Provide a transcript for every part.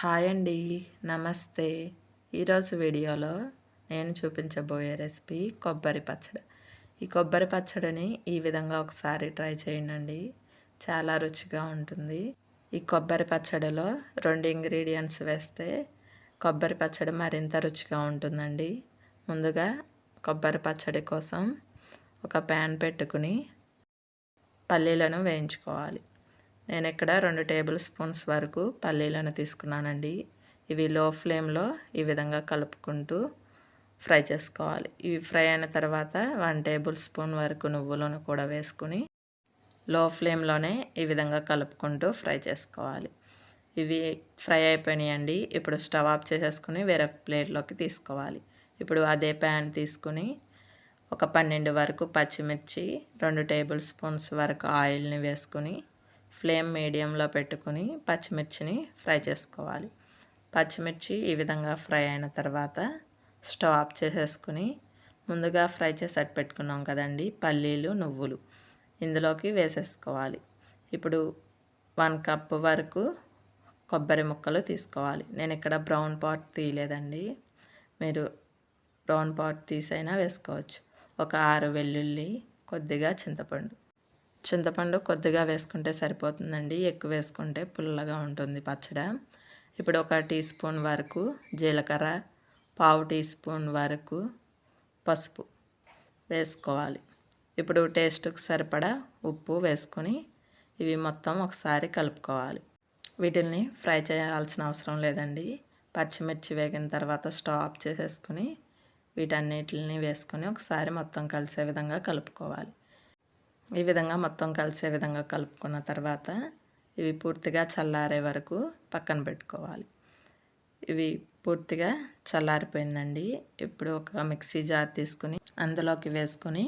Hi అండి. నమస్తే. ఈరోజు వీడియోలో నేను చూపించబోయే రెసిపీ కొబ్బరి పచ్చడి. ఈ కొబ్బరి పచ్చడిని ఈ విధంగా ఒకసారి ట్రై చేయండి చాలా రుచిగా ఉంటుంది. ఈ కొబ్బరి పచ్చడిలో రెండు ఇంగ్రీడియంట్స్ వేస్తే కొబ్బరి పచ్చడి మరింత రుచిగా ఉంటుందండి. ముందుగా కొబ్బరి పచ్చడి కోసం ఒక ప్యాన్ పెట్టుకుని పల్లీలను వేయించుకోవాలి. నేను ఇక్కడ రెండు టేబుల్ స్పూన్స్ వరకు పల్లీలను తీసుకున్నానండి. ఇవి లో ఫ్లేమ్లో ఈ విధంగా కలుపుకుంటూ ఫ్రై చేసుకోవాలి. ఇవి ఫ్రై అయిన తర్వాత వన్ టేబుల్ స్పూన్ వరకు నువ్వులను కూడా వేసుకుని లో ఫ్లేమ్లోనే ఈ విధంగా కలుపుకుంటూ ఫ్రై చేసుకోవాలి. ఇవి ఫ్రై అయిపోయినాయండి. ఇప్పుడు స్టవ్ ఆఫ్ చేసేసుకుని వేరే ప్లేట్లోకి తీసుకోవాలి. ఇప్పుడు అదే ప్యాన్ తీసుకుని ఒక పన్నెండు వరకు పచ్చిమిర్చి రెండు టేబుల్ స్పూన్స్ వరకు ఆయిల్ని వేసుకుని ఫ్లేమ్ మీడియంలో పెట్టుకుని పచ్చిమిర్చిని ఫ్రై చేసుకోవాలి. పచ్చిమిర్చి ఈ విధంగా ఫ్రై అయిన తర్వాత స్టవ్ ఆఫ్ చేసేసుకుని ముందుగా ఫ్రై చేసి పెట్టుకున్నాం కదండి పల్లీలు నువ్వులు ఇందులోకి వేసేసుకోవాలి. ఇప్పుడు వన్ కప్ వరకు కొబ్బరి ముక్కలు తీసుకోవాలి. నేను ఇక్కడ బ్రౌన్ పాట్ తీయలేదండి. మీరు బ్రౌన్ పాట్ తీసైనా వేసుకోవచ్చు. ఒక ఆరు వెల్లుల్లి కొద్దిగా చింతపండు. చింతపండు కొద్దిగా వేసుకుంటే సరిపోతుందండి. ఎక్కువ వేసుకుంటే పుల్లగా ఉంటుంది పచ్చడి. ఇప్పుడు ఒక టీ స్పూన్ వరకు జీలకర్ర పావు టీ స్పూన్ వరకు పసుపు వేసుకోవాలి. ఇప్పుడు టేస్ట్కి సరిపడా ఉప్పు వేసుకొని ఇవి మొత్తం ఒకసారి కలుపుకోవాలి. వీటిల్ని ఫ్రై చేయాల్సిన అవసరం లేదండి. పచ్చిమిర్చి వేగిన తర్వాత స్టవ్ ఆఫ్ చేసేసుకుని వీటన్నిటిని వేసుకొని ఒకసారి మొత్తం కలిసే విధంగా కలుపుకోవాలి. ఈ విధంగా మొత్తం కలిసే విధంగా కలుపుకున్న తర్వాత ఇవి పూర్తిగా చల్లారే వరకు పక్కన పెట్టుకోవాలి. ఇవి పూర్తిగా చల్లారిపోయిందండి. ఇప్పుడు ఒక మిక్సీ జార్ తీసుకుని అందులోకి వేసుకొని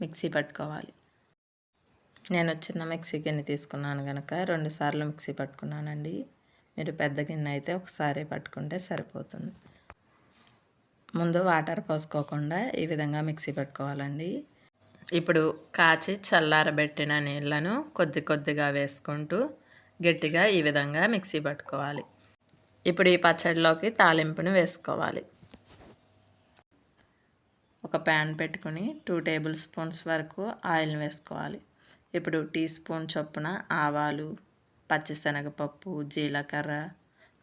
మిక్సీ పట్టుకోవాలి. నేను చిన్న మిక్సీ గిన్నె తీసుకున్నాను కనుక రెండుసార్లు మిక్సీ పట్టుకున్నానండి. మీరు పెద్ద గిన్నె అయితే ఒకసారి పట్టుకుంటే సరిపోతుంది. ముందు వాటర్ పోసుకోకుండా ఈ విధంగా మిక్సీ పెట్టుకోవాలండి. ఇప్పుడు కాచి చల్లారబెట్టిన నీళ్ళను కొద్ది కొద్దిగా వేసుకుంటూ గట్టిగా ఈ విధంగా మిక్సీ పట్టుకోవాలి. ఇప్పుడు ఈ పచ్చడిలోకి తాలింపును వేసుకోవాలి. ఒక ప్యాన్ పెట్టుకుని టూ టేబుల్ స్పూన్స్ వరకు ఆయిల్ వేసుకోవాలి. ఇప్పుడు టీ స్పూన్ చొప్పున ఆవాలు పచ్చిశనగపప్పు జీలకర్ర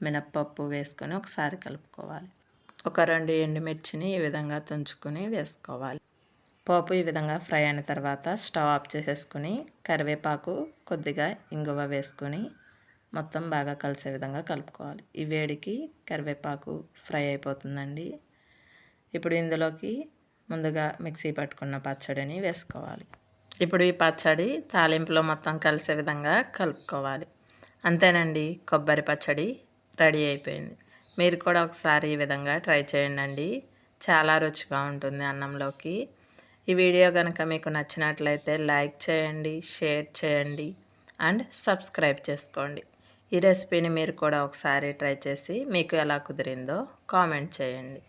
మినప్పప్పు వేసుకొని ఒకసారి కలుపుకోవాలి. ఒక రెండు ఎండుమిర్చిని ఈ విధంగా తుంచుకొని వేసుకోవాలి. పోపు ఈ విధంగా ఫ్రై అయిన తర్వాత స్టవ్ ఆఫ్ చేసేసుకుని కరివేపాకు కొద్దిగా ఇంగువ వేసుకొని మొత్తం బాగా కలిసే విధంగా కలుపుకోవాలి. ఈ వేడికి కరివేపాకు ఫ్రై అయిపోతుందండి. ఇప్పుడు ఇందులోకి ముందుగా మిక్సీ పట్టుకున్న పచ్చడిని వేసుకోవాలి. ఇప్పుడు ఈ పచ్చడి తాలింపులో మొత్తం కలిసే విధంగా కలుపుకోవాలి. అంతేనండి కొబ్బరి పచ్చడి రెడీ అయిపోయింది. మీరు కూడా ఒకసారి ఈ విధంగా ట్రై చేయండి చాలా రుచిగా ఉంటుంది అన్నంలోకి. ఈ వీడియో కనుక మీకు నచ్చినట్లయితే లైక్ చేయండి షేర్ చేయండి అండ్ సబ్స్క్రైబ్ చేసుకోండి. ఈ రెసిపీని మీరు కూడా ఒకసారి ట్రై చేసి మీకు ఎలా కుదిరిందో కామెంట్ చేయండి.